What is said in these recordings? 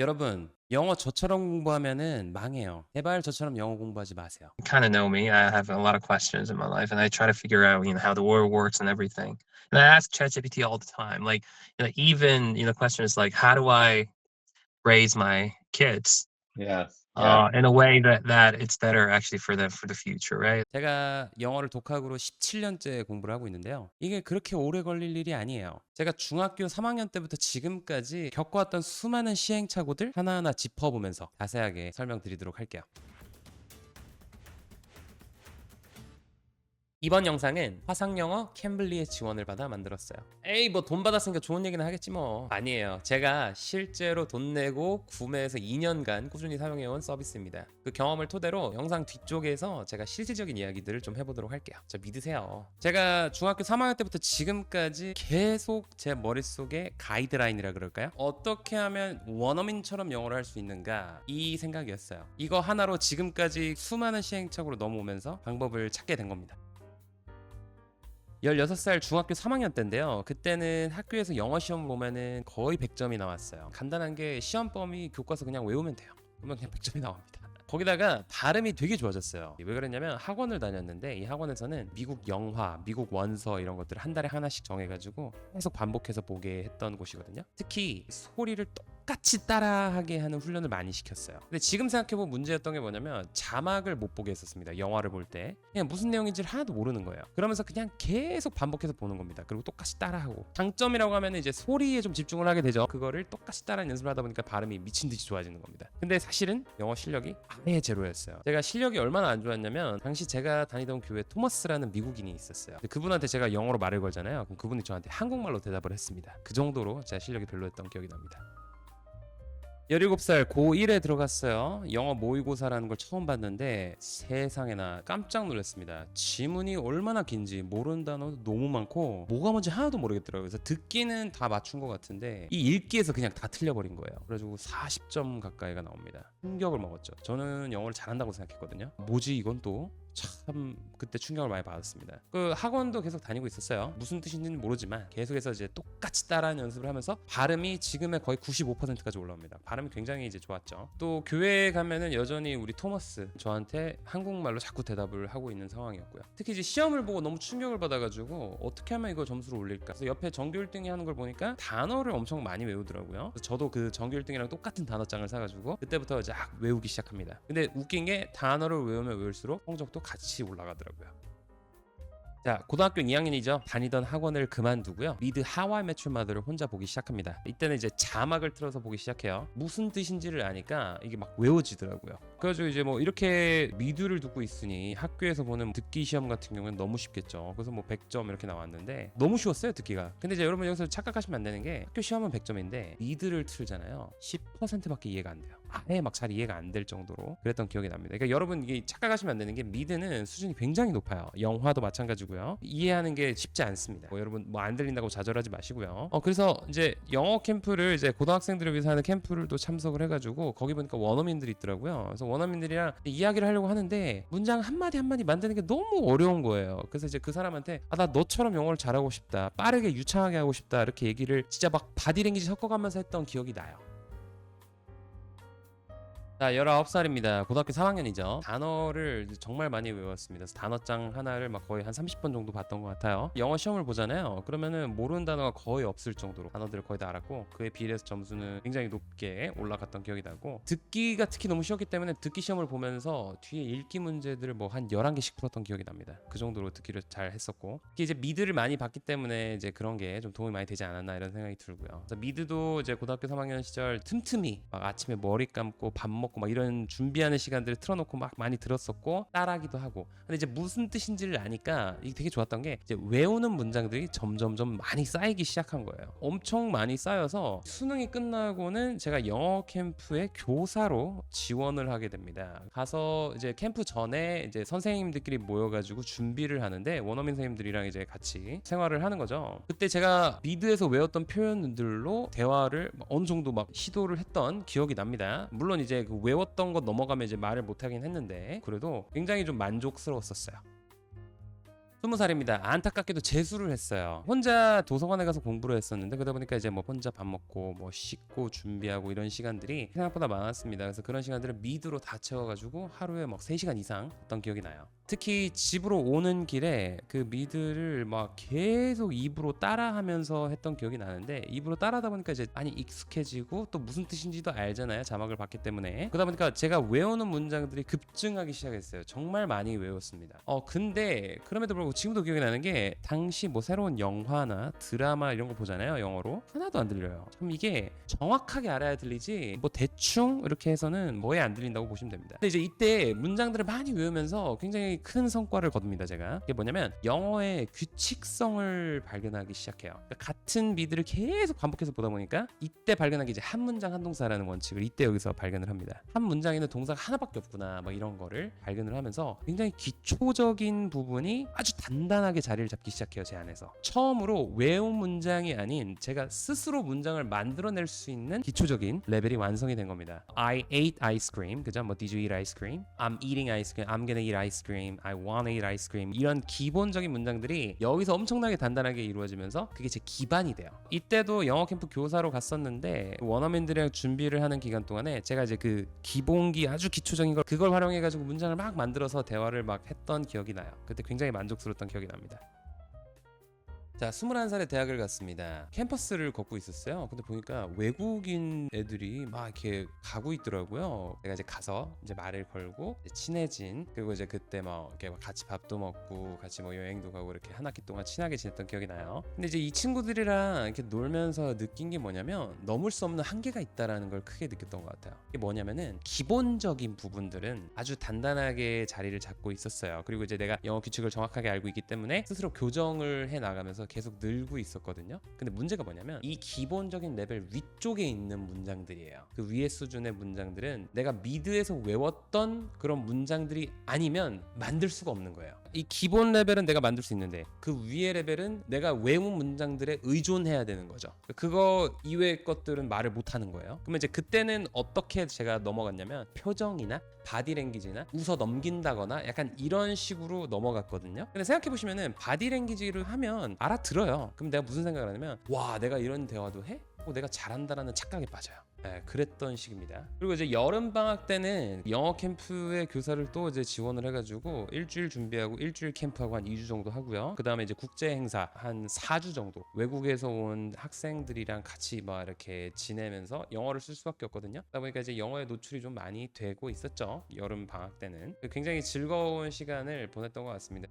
여러분 영어 저처럼 공부하면은 망해요. 제발 저처럼 영어 공부하지 마세요. kind of know me. I have a lot of questions in my life, and I try to figure out, you know, how the world works and everything. And I ask ChatGPT all the time. Like, you know, even you know, questions like, how do I raise my kids Yes. Uh, in a way that that it's better actually for the for the future, right? 제가 영어를 독학으로 17년째 공부를 하고 있는데요. 이게 그렇게 오래 걸릴 일이 아니에요. 제가 중학교 3학년 때부터 지금까지 겪어왔던 수많은 시행착오들 하나하나 짚어보면서 자세하게 설명드리도록 할게요. 이번 영상은 화상영어 캠블리의 지원을 받아 만들었어요. 에이 뭐 돈 받았으니까 좋은 얘기는 하겠지 뭐. 아니에요. 제가 실제로 돈 내고 구매해서 2년간 꾸준히 사용해온 서비스입니다. 그 경험을 토대로 영상 뒤쪽에서 제가 실질적인 이야기들을 좀 해보도록 할게요. 저 믿으세요. 제가 중학교 3학년 때부터 지금까지 계속 제 머릿속에 가이드라인이라 그럴까요? 어떻게 하면 원어민처럼 영어를 할 수 있는가 이 생각이었어요. 이거 하나로 지금까지 수많은 시행착오로 넘어오면서 방법을 찾게 된 겁니다. 16살 중학교 3학년 때인데요. 그때는 학교에서 영어 시험 보면은 거의 100점이 나왔어요. 간단한 게 시험 범위 교과서 그냥 외우면 돼요. 그러면 그냥 100점이 나옵니다. 거기다가 발음이 되게 좋아졌어요. 왜 그랬냐면 학원을 다녔는데 이 학원에서는 미국 영화, 미국 원서 이런 것들을 한 달에 하나씩 정해가지고 계속 반복해서 보게 했던 곳이거든요. 특히 소리를 똑 같이 따라하게 하는 훈련을 많이 시켰어요. 근데 지금 생각해보면 문제였던 게 뭐냐면 자막을 못 보게 했었습니다. 영화를 볼 때. 그냥 무슨 내용인지를 하나도 모르는 거예요. 그러면서 그냥 계속 반복해서 보는 겁니다. 그리고 똑같이 따라하고. 장점이라고 하면 이제 소리에 좀 집중을 하게 되죠. 그거를 똑같이 따라 연습을 하다 보니까 발음이 미친 듯이 좋아지는 겁니다. 근데 사실은 영어 실력이 아예 제로였어요. 제가 실력이 얼마나 안 좋았냐면 당시 제가 다니던 교회 토머스라는 미국인이 있었어요. 그분한테 제가 영어로 말을 걸잖아요. 그럼 그분이 저한테 한국말로 대답을 했습니다. 그 정도로 제가 실력이 별로였던 기억이 납니다. 17살 고1에 들어갔어요. 영어 모의고사라는 걸 처음 봤는데 세상에나 깜짝 놀랐습니다. 지문이 얼마나 긴지 모르는 단어도 너무 많고 뭐가 뭔지 하나도 모르겠더라고요. 그래서 듣기는 다 맞춘 것 같은데 이 읽기에서 그냥 다 틀려버린 거예요. 그래가지고 40점 가까이가 나옵니다. 충격을 먹었죠. 저는 영어를 잘한다고 생각했거든요. 뭐지 이건 또? 참 그때 충격을 많이 받았습니다. 그 학원도 계속 다니고 있었어요. 무슨 뜻인지는 모르지만 계속해서 이제 똑같이 따라하는 연습을 하면서 발음이 지금의 거의 95%까지 올라옵니다. 발음이 굉장히 이제 좋았죠. 또 교회에 가면은 여전히 우리 토머스 저한테 한국말로 자꾸 대답을 하고 있는 상황이었고요. 특히 이제 시험을 보고 너무 충격을 받아가지고 어떻게 하면 이거 점수를 올릴까? 그래서 옆에 전교 1등이 하는 걸 보니까 단어를 엄청 많이 외우더라고요. 저도 그 전교 1등이랑 똑같은 단어장을 사가지고 그때부터 이제 막 외우기 시작합니다. 근데 웃긴 게 단어를 외우면 외울수록 성적도 같이 올라가더라고요. 자, 고등학교 2학년이죠. 다니던 학원을 그만두고요. 리드 하와이 매출 마더를 혼자 보기 시작합니다. 이때는 이제 자막을 틀어서 보기 시작해요. 무슨 뜻인지를 아니까 이게 막 외워지더라고요. 그래가지고 이제 뭐 이렇게 미드를 듣고 있으니 학교에서 보는 듣기 시험 같은 경우는 너무 쉽겠죠. 그래서 뭐 100점 이렇게 나왔는데 너무 쉬웠어요 듣기가. 근데 이제 여러분 여기서 착각하시면 안 되는 게 학교 시험은 100점인데 미드를 틀잖아요. 10%밖에 이해가 안 돼요. 아예 막 잘 이해가 안 될 정도로 그랬던 기억이 납니다. 그러니까 여러분 이게 착각하시면 안 되는 게 미드는 수준이 굉장히 높아요. 영화도 마찬가지고요. 이해하는 게 쉽지 않습니다. 뭐 여러분 뭐 안 들린다고 좌절하지 마시고요. 어 그래서 이제 영어 캠프를 이제 고등학생들을 위해서 하는 캠프를 또 참석을 해가지고 거기 보니까 원어민들이 있더라고요. 그래서 원어민들이랑 이야기를 하려고 하는데 문장 한 마디 한 마디 만드는 게 너무 어려운 거예요. 그래서 이제 그 사람한테 아 나 너처럼 영어를 잘하고 싶다, 빠르게 유창하게 하고 싶다 이렇게 얘기를 진짜 막 바디랭귀지 섞어가면서 했던 기억이 나요. 자, 19살입니다. 고등학교 3학년이죠. 단어를 정말 많이 외웠습니다. 단어장 하나를 막 거의 한 30번 정도 봤던 것 같아요. 영어 시험을 보잖아요. 그러면은 모르는 단어가 거의 없을 정도로 단어들을 거의 다 알았고 그에 비례해서 점수는 굉장히 높게 올라갔던 기억이 나고 듣기가 특히 너무 쉬웠기 때문에 듣기 시험을 보면서 뒤에 읽기 문제들을 뭐 한 11개씩 풀었던 기억이 납니다. 그 정도로 듣기를 잘 했었고 특히 이제 미드를 많이 봤기 때문에 이제 그런 게 좀 도움이 많이 되지 않았나 이런 생각이 들고요. 미드도 이제 고등학교 3학년 시절 틈틈이 막 아침에 머리 감고 밥 먹고 막 이런 준비하는 시간들을 틀어놓고 막 많이 들었었고 따라하기도 하고. 근데 이제 무슨 뜻인지를 아니까 이게 되게 좋았던 게 이제 외우는 문장들이 점점점 많이 쌓이기 시작한 거예요. 엄청 많이 쌓여서 수능이 끝나고는 제가 영어 캠프에 교사로 지원을 하게 됩니다. 가서 이제 캠프 전에 이제 선생님들끼리 모여가지고 준비를 하는데 원어민 선생님들이랑 이제 같이 생활을 하는 거죠. 그때 제가 미드에서 외웠던 표현들로 대화를 어느 정도 막 시도를 했던 기억이 납니다. 물론 이제 그 외웠던 것 넘어가면 이제 말을 못 하긴 했는데 그래도 굉장히 좀 만족스러웠었어요. 스무 살입니다. 안타깝게도 재수를 했어요. 혼자 도서관에 가서 공부를 했었는데 그러다 보니까 이제 뭐 혼자 밥 먹고 뭐 씻고 준비하고 이런 시간들이 생각보다 많았습니다. 그래서 그런 시간들을 미드로 다 채워가지고 하루에 막 3시간 이상 했던 기억이 나요. 특히 집으로 오는 길에 그 미드를 막 계속 입으로 따라하면서 했던 기억이 나는데 입으로 따라하다 보니까 이제 많이 익숙해지고 또 무슨 뜻인지도 알잖아요 자막을 봤기 때문에 그러다 보니까 제가 외우는 문장들이 급증하기 시작했어요 정말 많이 외웠습니다 어 근데 그럼에도 불구하고 지금도 기억이 나는 게 당시 뭐 새로운 영화나 드라마 이런 거 보잖아요 영어로. 하나도 안 들려요. 참 이게 정확하게 알아야 들리지 뭐 대충 이렇게 해서는 뭐에 안 들린다고 보시면 됩니다. 근데 이제 이때 문장들을 많이 외우면서 굉장히 큰 성과를 거둡니다 제가. 이게 뭐냐면 영어의 규칙성을 발견하기 시작해요. 그러니까 같은 미드를 계속 반복해서 보다 보니까 이때 발견하기 이제 한 문장 한 동사라는 원칙을 이때 여기서 발견을 합니다. 한 문장에는 동사가 하나밖에 없구나 막 이런 거를 발견을 하면서 굉장히 기초적인 부분이 아주 단단하게 자리를 잡기 시작해요 제 안에서. 처음으로 외운 문장이 아닌 제가 스스로 문장을 만들어낼 수 있는 기초적인 레벨이 완성이 된 겁니다. I ate ice cream. 그죠? 뭐 did you eat ice cream? I'm eating ice cream. I'm gonna eat ice cream. I wanna eat ice cream. 이런 기본적인 문장들이 여기서 엄청나게 단단하게 이루어지면서 그게 제 기반이 돼요. 이때도 영어 캠프 교사로 갔었는데 원어민들이랑 준비를 하는 기간 동안에 제가 이제 그 기본기 아주 기초적인 걸 그걸 활용해 가지고 문장을 막 만들어서 대화를 막 했던 기억이 나요. 그때 굉장히 만족스러웠 던 기억이 납니다 자, 21살에 대학을 갔습니다. 캠퍼스를 걷고 있었어요. 근데 보니까 외국인 애들이 막 이렇게 가고 있더라고요. 내가 이제 가서 이제 말을 걸고 이제 친해진 그리고 이제 그때 막 이렇게 막 같이 밥도 먹고 같이 뭐 여행도 가고 이렇게 한 학기 동안 친하게 지냈던 기억이 나요. 근데 이제 이 친구들이랑 이렇게 놀면서 느낀 게 뭐냐면 넘을 수 없는 한계가 있다라는 걸 크게 느꼈던 것 같아요. 이게 뭐냐면은 기본적인 부분들은 아주 단단하게 자리를 잡고 있었어요. 그리고 이제 내가 영어 규칙을 정확하게 알고 있기 때문에 스스로 교정을 해 나가면서 계속 늘고 있었거든요. 근데 문제가 뭐냐면 이 기본적인 레벨 위쪽에 있는 문장들이에요. 그 위의 수준의 문장들은 내가 미드에서 외웠던 그런 문장들이 아니면 만들 수가 없는 거예요. 이 기본 레벨은 내가 만들 수 있는데 그 위의 레벨은 내가 외운 문장들에 의존해야 되는 거죠. 그거 이외의 것들은 말을 못 하는 거예요. 그러면 이제 그때는 어떻게 제가 넘어갔냐면 표정이나 바디랭귀지나 웃어 넘긴다거나 약간 이런 식으로 넘어갔거든요. 근데 생각해 보시면은 바디랭귀지를 하면 알아들어요. 그럼 내가 무슨 생각을 하냐면 와 내가 이런 대화도 해? 어, 내가 잘한다라는 착각에 빠져요. 네, 그랬던 시기입니다. 그리고 이제 여름 방학 때는 영어 캠프에 교사를 또 이제 지원을 해가지고 일주일 준비하고 일주일 캠프하고 한 2주 정도 하고요. 그 다음에 이제 국제 행사 한 4주 정도 외국에서 온 학생들이랑 같이 막 이렇게 지내면서 영어를 쓸 수밖에 없거든요. 그러다 보니까 이제 영어에 노출이 좀 많이 되고 있었죠. 여름 방학 때는 굉장히 즐거운 시간을 보냈던 것 같습니다.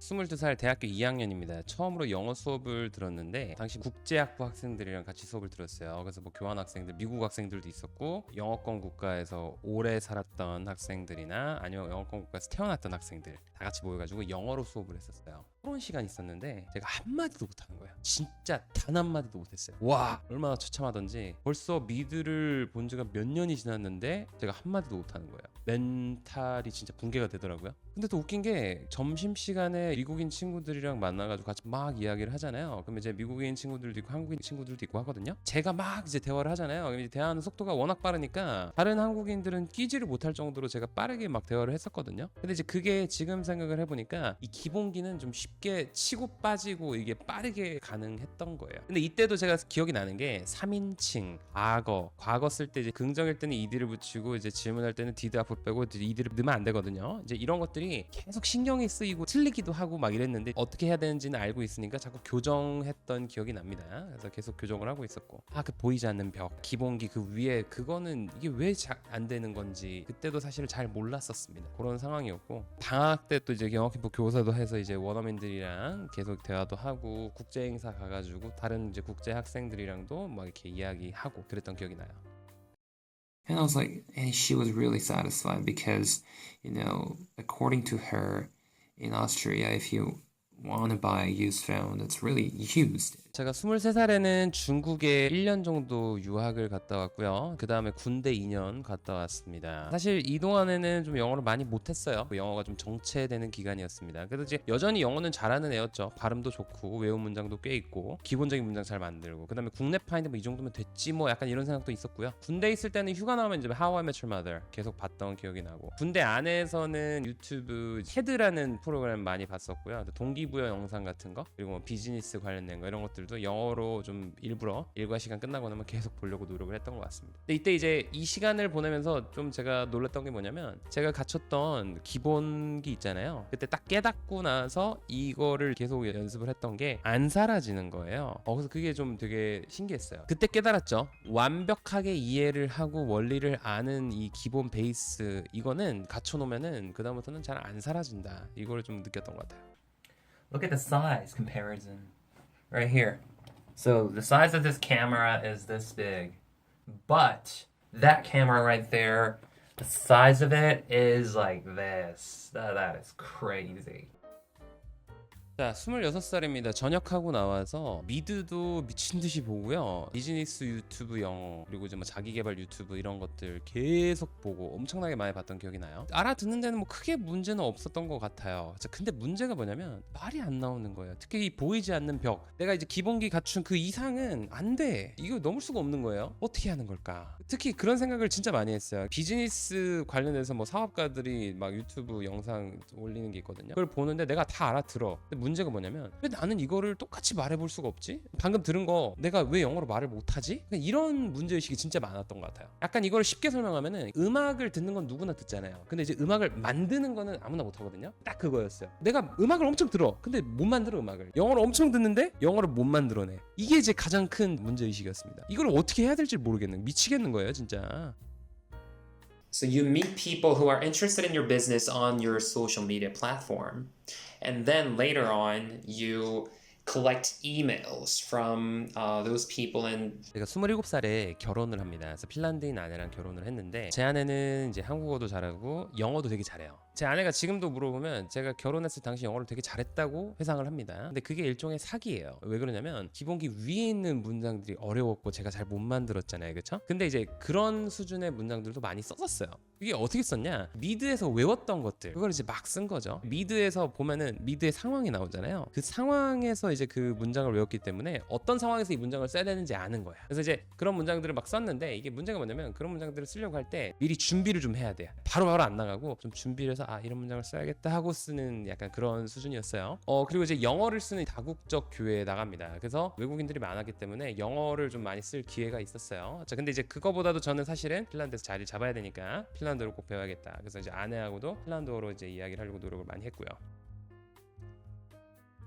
22살 대학교 2학년입니다. 처음으로 영어 수업을 들었는데 당시 국제학부 학생들이랑 같이 수업을 들었어요. 그래서 뭐 교환 학생들, 미국 학생들도 있었고 영어권 국가에서 오래 살았던 학생들이나 아니면 영어권 국가에서 태어났던 학생들 다 같이 모여가지고 영어로 수업을 했었어요. 토론 시간 있었는데 제가 한 마디도 못하는 거예요. 진짜 단 한 마디도 못했어요. 와 얼마나 처참하던지 벌써 미드를 본 지가 몇 년이 지났는데 제가 한 마디도 못하는 거예요. 멘탈이 진짜 붕괴가 되더라고요. 근데 또 웃긴 게 점심 시간에 미국인 친구들이랑 만나가지고 같이 막 이야기를 하잖아요. 그럼 이제 미국인 친구들도 있고 한국인 친구들도 있고 하거든요. 제가 막 이제 대화를 하잖아요. 그럼 이제 대화하는 속도가 워낙 빠르니까 다른 한국인들은 끼지를 못할 정도로 제가 빠르게 막 대화를 했었거든요. 근데 이제 그게 지금 생각을 해보니까 이 기본기는 좀 쉽게 치고 빠지고 이게 빠르게 가능했던 거예요. 근데 이때도 제가 기억이 나는 게 3인칭, 악어, 과거 쓸 때 이제 긍정일 때는 이디를 붙이고 이제 질문할 때는 디드 앞으로 빼고 이디를 넣으면 안 되거든요. 이제 이런 것들이 계속 신경이 쓰이고 틀리기도 하고 막 이랬는데 어떻게 해야 되는지는 알고 있으니까 자꾸 교정했던 기억이 납니다. 그래서 계속 교정을 하고 있었고 아 그 보이지 않는 벽 기본기 그 위에 그거는 이게 왜 안 되는 건지 그때도 사실 잘 몰랐었습니다. 그런 상황이었고 방학 때 또 이제 영어 캠프 교사도 해서 이제 원어민들이랑 계속 대화도 하고 국제 행사 가가지고 다른 이제 국제 학생들이랑도 막 이렇게 이야기하고 그랬던 기억이 나요. And I was like, and she was really satisfied because, you know, according to her, in Austria, if you want to buy a used phone that's really used, 제가 23살에는 중국에 1년 정도 유학을 갔다 왔고요. 그 다음에 군대 2년 갔다 왔습니다. 사실 이 동안에는 좀 영어를 많이 못했어요. 그 영어가 좀 정체되는 기간이었습니다. 그래도 이제 여전히 영어는 잘하는 애였죠. 발음도 좋고 외운 문장도 꽤 있고 기본적인 문장 잘 만들고 그 다음에 국내 파인데 뭐 이 정도면 됐지 뭐 약간 이런 생각도 있었고요. 군대 있을 때는 휴가 나오면 이제 How I Met Your Mother 계속 봤던 기억이 나고 군대 안에서는 유튜브 헤드라는 프로그램 많이 봤었고요. 또 동기부여 영상 같은 거 그리고 뭐 비즈니스 관련된 거 이런 것들 도 영어로 좀 일부러 일과 시간 끝나고 나면 계속 보려고 노력을 했던 것 같습니다. 근데 이때 이제 이 시간을 보내면서 좀 제가 놀랐던 게 뭐냐면 제가 갖췄던 기본기 있잖아요. 그때 딱 깨닫고 나서 이거를 계속 연습을 했던 게 안 사라지는 거예요. 어, 그래서 그게 좀 되게 신기했어요. 그때 깨달았죠. 완벽하게 이해를 하고 원리를 아는 이 기본 베이스 이거는 갖춰놓으면은 그 다음부터는 잘 안 사라진다. 이거를 좀 느꼈던 것 같아요. Look at the size comparison right here. So the size of this camera is this big, but that camera right there, the size of it is like this. That, that is crazy. 자, 26살입니다. 전역하고 나와서 미드도 미친 듯이 보고요. 비즈니스 유튜브 영어 그리고 이제 뭐 자기 개발 유튜브 이런 것들 계속 보고 엄청나게 많이 봤던 기억이 나요. 알아듣는 데는 뭐 크게 문제는 없었던 것 같아요. 자, 근데 문제가 뭐냐면 말이 안 나오는 거예요. 특히 이 보이지 않는 벽. 내가 이제 기본기 갖춘 그 이상은 안 돼. 이거 넘을 수가 없는 거예요. 어떻게 하는 걸까? 특히 그런 생각을 진짜 많이 했어요. 비즈니스 관련해서 뭐 사업가들이 막 유튜브 영상 올리는 게 있거든요. 그걸 보는데 내가 다 알아들어. 문제가 뭐냐면 왜 나는 이거를 똑같이 말해볼 수가 없지? 방금 들은 거 내가 왜 영어로 말을 못하지? 그냥 이런 문제의식이 진짜 많았던 것 같아요. 약간 이걸 쉽게 설명하면은 음악을 듣는 건 누구나 듣잖아요. 근데 이제 음악을 만드는 거는 아무나 못하거든요. 딱 그거였어요. 내가 음악을 엄청 들어. 근데 못 만들어 음악을. 영어를 엄청 듣는데 영어를 못 만들어내. 이게 이제 가장 큰 문제의식이었습니다. 이걸 어떻게 해야 될지 모르겠는 미치겠는 거예요 진짜. So you meet people who are interested in your business on your social media platform. And then later on, you collect emails from uh, those people and 제가 27살에 결혼을 합니다. 그래서 핀란드인 아내랑 결혼을 했는데 제 아내는 이제 한국어도 잘하고 영어도 되게 잘해요. 제 아내가 지금도 물어보면 제가 결혼했을 당시 영어를 되게 잘했다고 회상을 합니다. 근데 그게 일종의 사기예요. 왜 그러냐면 기본기 위에 있는 문장들이 어려웠고 제가 잘 못 만들었잖아요. 그렇죠? 근데 이제 그런 수준의 문장들도 많이 썼었어요. 이게 어떻게 썼냐? 미드에서 외웠던 것들 그걸 이제 막 쓴 거죠. 미드에서 보면은 미드의 상황이 나오잖아요. 그 상황에서 이제 그 문장을 외웠기 때문에 어떤 상황에서 이 문장을 써야 되는지 아는 거야. 그래서 이제 그런 문장들을 막 썼는데 이게 문제가 뭐냐면 그런 문장들을 쓰려고 할 때 미리 준비를 좀 해야 돼요. 바로 바로 안 나가고 좀 준비를 해서 아 이런 문장을 써야겠다 하고 쓰는 약간 그런 수준이었어요. 어 그리고 이제 영어를 쓰는 다국적 교회에 나갑니다. 그래서 외국인들이 많았기 때문에 영어를 좀 많이 쓸 기회가 있었어요. 자 근데 이제 그거보다도 저는 사실은 핀란드에서 자리를 잡아야 되니까 핀란드어를 꼭 배워야겠다. 그래서 이제 아내하고도 핀란드어로 이제 이야기를 하려고 노력을 많이 했고요.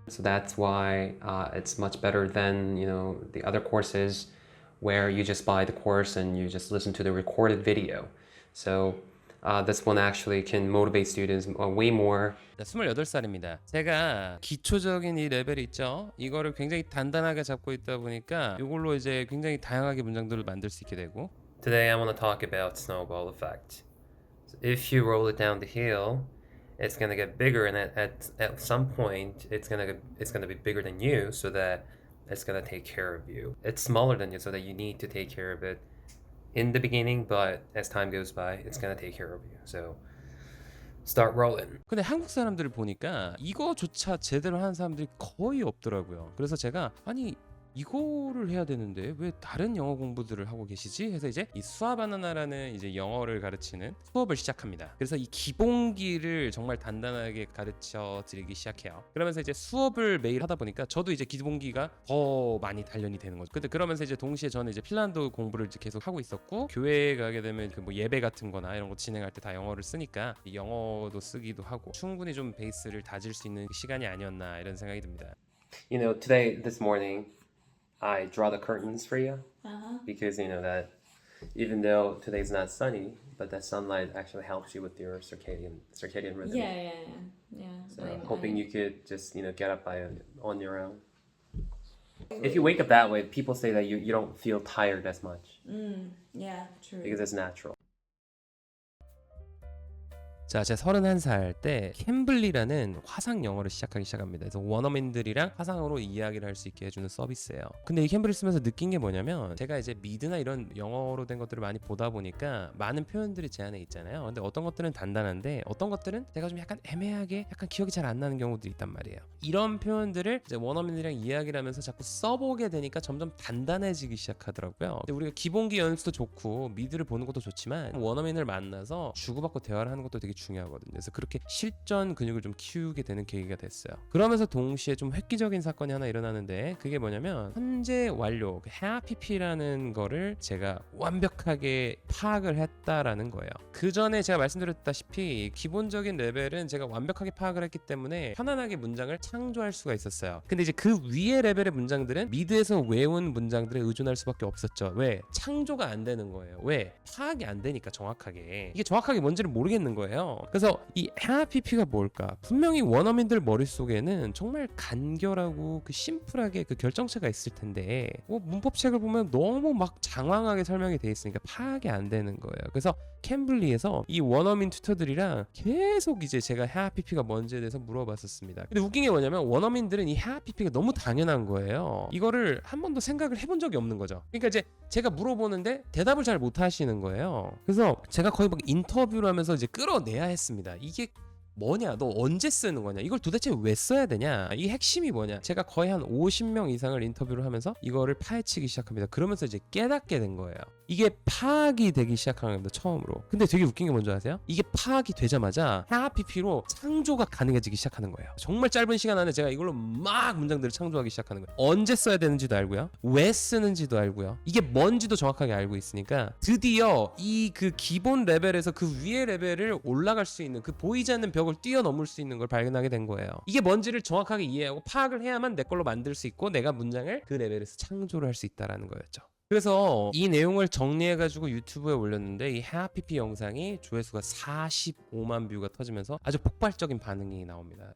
So that's why uh, it's much better than you know the other courses where you just buy the course and you just listen to the recorded video. So uh, this one actually can motivate students uh, way more 자, 28살입니다. 제가 기초적인 이 레벨이 있죠. 이거를 굉장히 단단하게 잡고 있다 보니까 이걸로 이제 굉장히 다양하게 문장들을 만들 수 있게 되고 Today I want to talk about snowball effect. So if you roll it down the hill, it's gonna get bigger, and at, at, at some point, it's gonna get, it's gonna be bigger than you, so that it's gonna take care of you. It's smaller than you, so that you need to take care of it in the beginning, but as time goes by, it's gonna take care of you. So start rolling. 근데 한국 사람들을 보니까 이거조차 제대로 하는 사람들이 거의 없더라고요. 그래서 제가 아니 이거를 해야 되는데 왜 다른 영어 공부들을 하고 계시지? 해서 이제 이 수아 바나나라는 이제 영어를 가르치는 수업을 시작합니다. 그래서 이 기본기를 정말 단단하게 가르쳐 드리기 시작해요. 그러면서 이제 수업을 매일 하다 보니까 저도 이제 기본기가 더 많이 단련이 되는 거죠. 근데 그러면서 이제 동시에 저는 이제 핀란드 공부를 이제 계속 하고 있었고 교회에 가게 되면 그 뭐 예배 같은 거나 이런 거 진행할 때 다 영어를 쓰니까 이 영어도 쓰기도 하고 충분히 좀 베이스를 다질 수 있는 시간이 아니었나 이런 생각이 듭니다. you know today this morning i draw the curtains for you Uh-huh. because you know that even though today's not sunny but that sunlight actually helps you with your circadian circadian rhythm Yeah, yeah, yeah, yeah. so I- hoping I- you could just you know get up by on your own if you wake up that way people say that you, you don't feel tired as much Mm, yeah, true. because it's natural 자, 제가 31살 때 캠블리라는 화상 영어를 시작하기 시작합니다. 그래서 원어민들이랑 화상으로 이야기를 할 수 있게 해주는 서비스예요. 근데 이 캠블리 쓰면서 느낀 게 뭐냐면 제가 이제 미드나 이런 영어로 된 것들을 많이 보다 보니까 많은 표현들이 제 안에 있잖아요. 근데 어떤 것들은 단단한데 어떤 것들은 제가 좀 약간 애매하게 약간 기억이 잘 안 나는 경우도 있단 말이에요. 이런 표현들을 이제 원어민들이랑 이야기를 하면서 자꾸 써보게 되니까 점점 단단해지기 시작하더라고요. 근데 우리가 기본기 연습도 좋고 미드를 보는 것도 좋지만 원어민을 만나서 주고받고 대화를 하는 것도 되게 중요하거든요. 그래서 그렇게 실전 근육을 좀 키우게 되는 계기가 됐어요. 그러면서 동시에 좀 획기적인 사건이 하나 일어나는데 그게 뭐냐면 현재 완료 그 해아PP라는 거를 제가 완벽하게 파악을 했다라는 거예요. 그 전에 제가 말씀드렸다시피 기본적인 레벨은 제가 완벽하게 파악을 했기 때문에 편안하게 문장을 창조할 수가 있었어요. 근데 이제 그 위의 레벨의 문장들은 미드에서 외운 문장들에 의존할 수밖에 없었죠. 왜? 창조가 안 되는 거예요. 왜? 파악이 안 되니까 정확하게 이게 정확하게 뭔지를 모르겠는 거예요. 그래서 이 해아PP가 뭘까? 분명히 원어민들 머릿속에는 정말 간결하고 그 심플하게 그 결정체가 있을 텐데 뭐 문법책을 보면 너무 막 장황하게 설명이 돼 있으니까 파악이 안 되는 거예요. 그래서 캠블리에서 이 원어민 튜터들이랑 계속 이제 제가 해아PP가 뭔지에 대해서 물어봤었습니다. 근데 웃긴 게 뭐냐면 원어민들은 이 해아PP가 너무 당연한 거예요. 이거를 한 번도 생각을 해본 적이 없는 거죠. 그러니까 이제 제가 물어보는데 대답을 잘 못 하시는 거예요. 그래서 제가 거의 막 인터뷰를 하면서 이제 끌어내 야 했습니다. 이게 뭐냐? 너 언제 쓰는 거냐? 이걸 도대체 왜 써야 되냐? 이 핵심이 뭐냐? 제가 거의 한 50명 이상을 인터뷰를 하면서 이거를 파헤치기 시작합니다. 그러면서 이제 깨닫게 된 거예요 이게 파악이 되기 시작하는 겁니다 처음으로. 근데 되게 웃긴 게 뭔지 아세요? 이게 파악이 되자마자 하PP로 창조가 가능해지기 시작하는 거예요. 정말 짧은 시간 안에 제가 이걸로 막 문장들을 창조하기 시작하는 거예요. 언제 써야 되는지도 알고요. 왜 쓰는지도 알고요. 이게 뭔지도 정확하게 알고 있으니까 드디어 이 그 기본 레벨에서 그 위의 레벨을 올라갈 수 있는 그 보이지 않는 벽을 뛰어넘을 수 있는 걸 발견하게 된 거예요. 이게 뭔지를 정확하게 이해하고 파악을 해야만 내 걸로 만들 수 있고 내가 문장을 그 레벨에서 창조를 할 수 있다라는 거였죠 그래서 이 내용을 정리해가지고 유튜브에 올렸는데 이 해아PP 영상이 조회수가 45만 뷰가 터지면서 아주 폭발적인 반응이 나옵니다.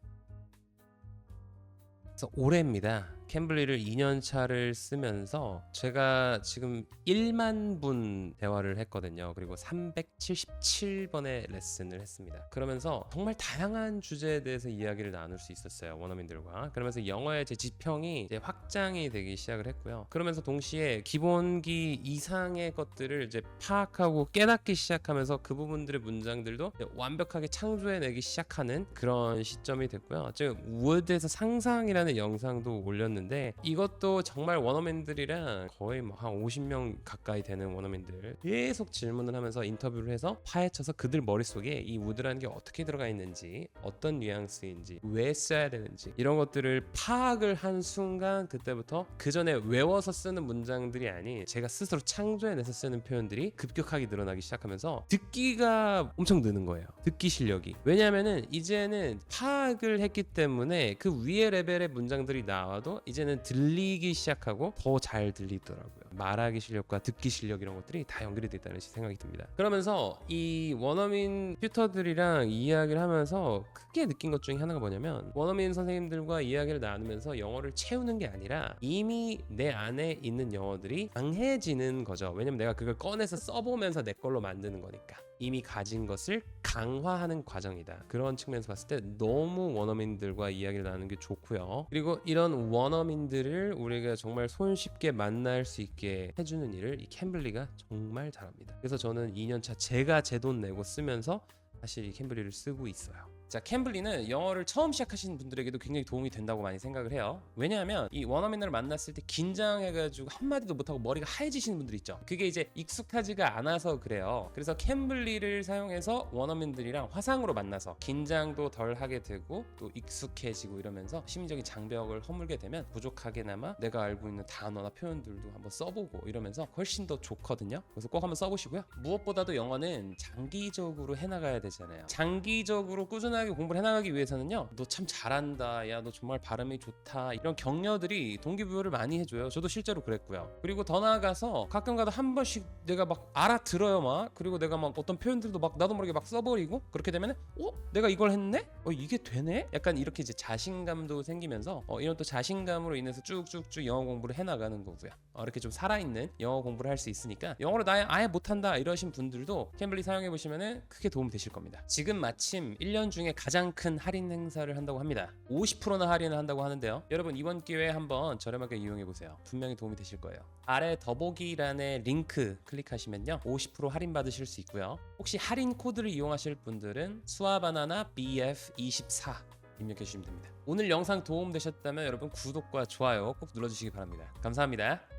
그래서 올해입니다. 캠블리를 2년 차를 쓰면서 제가 지금 1만 분 대화를 했거든요. 그리고 377번의 레슨을 했습니다. 그러면서 정말 다양한 주제에 대해서 이야기를 나눌 수 있었어요. 원어민들과. 그러면서 영어의 제 지평이 이제 확장이 되기 시작을 했고요. 그러면서 동시에 기본기 이상의 것들을 이제 파악하고 깨닫기 시작하면서 그 부분들의 문장들도 완벽하게 창조해내기 시작하는 그런 시점이 됐고요. 지금 우월드에서 상상이라는 영상도 올렸는데 이것도 정말 원어민들이랑 거의 뭐 한 50명 가까이 되는 원어민들 계속 질문을 하면서 인터뷰를 해서 파헤쳐서 그들 머릿속에 이 우드라는 게 어떻게 들어가 있는지 어떤 뉘앙스인지 왜 써야 되는지 이런 것들을 파악을 한 순간 그때부터 그 전에 외워서 쓰는 문장들이 아닌 제가 스스로 창조해내서 쓰는 표현들이 급격하게 늘어나기 시작하면서 듣기가 엄청 느는 거예요. 듣기 실력이. 왜냐하면은 이제는 파악을 했기 때문에 그 위의 레벨의 문장들이 나와도 이제는 들리기 시작하고 더 잘 들리더라고요. 말하기 실력과 듣기 실력 이런 것들이 다 연결이 돼 있다는 생각이 듭니다. 그러면서 이 원어민 튜터들이랑 이야기를 하면서 크게 느낀 것 중에 하나가 뭐냐면 원어민 선생님들과 이야기를 나누면서 영어를 채우는 게 아니라 이미 내 안에 있는 영어들이 강해지는 거죠. 왜냐면 내가 그걸 꺼내서 써보면서 내 걸로 만드는 거니까. 이미 가진 것을 강화하는 과정이다. 그런 측면에서 봤을 때 너무 원어민들과 이야기를 나누는 게 좋고요. 그리고 이런 원어민들을 우리가 정말 손쉽게 만날 수 있게 해주는 일을 이 캠블리가 정말 잘합니다. 그래서 저는 2년차 제가 제 돈 내고 쓰면서 사실 이 캠블리를 쓰고 있어요. 자, 캠블리는 영어를 처음 시작하시는 분들에게도 굉장히 도움이 된다고 많이 생각을 해요. 왜냐하면 이 원어민을 만났을 때 긴장해가지고 한마디도 못하고 머리가 하얘지시는 분들 있죠. 그게 이제 익숙하지가 않아서 그래요. 그래서 캠블리를 사용해서 원어민들이랑 화상으로 만나서 긴장도 덜 하게 되고 또 익숙해지고 이러면서 심리적인 장벽을 허물게 되면 부족하게나마 내가 알고 있는 단어나 표현들도 한번 써보고 이러면서 훨씬 더 좋거든요. 그래서 꼭 한번 써보시고요. 무엇보다도 영어는 장기적으로 해나가야 되잖아요. 장기적으로 꾸준하게 꾸준하게 공부를 해나가기 위해서는요 너 참 잘한다 야 너 정말 발음이 좋다 이런 격려들이 동기부여를 많이 해줘요. 저도 실제로 그랬고요. 그리고 더 나아가서 가끔가다 한 번씩 내가 막 알아들어요 막. 그리고 내가 막 어떤 표현들도 막 나도 모르게 막 써버리고 그렇게 되면 어? 내가 이걸 했네? 어 이게 되네? 약간 이렇게 이제 자신감도 생기면서 어, 이런 또 자신감으로 인해서 쭉쭉쭉 영어 공부를 해나가는 거고요. 어, 이렇게 좀 살아있는 영어 공부를 할 수 있으니까 영어를 나 아예 못한다 이러신 분들도 캠블리 사용해 보시면은 크게 도움 되실 겁니다. 지금 마침 1년 중에 가장 큰 할인 행사를 한다고 합니다. 50%나 할인을 한다고 하는데요. 여러분 이번 기회에 한번 저렴하게 이용해 보세요. 분명히 도움이 되실 거예요. 아래 더보기란에 링크 클릭하시면요. 50% 할인 받으실 수 있고요. 혹시 할인 코드를 이용하실 분들은 수아바나나 BF24 입력해 주시면 됩니다. 오늘 영상 도움 되셨다면 여러분 구독과 좋아요 꼭 눌러주시기 바랍니다. 감사합니다.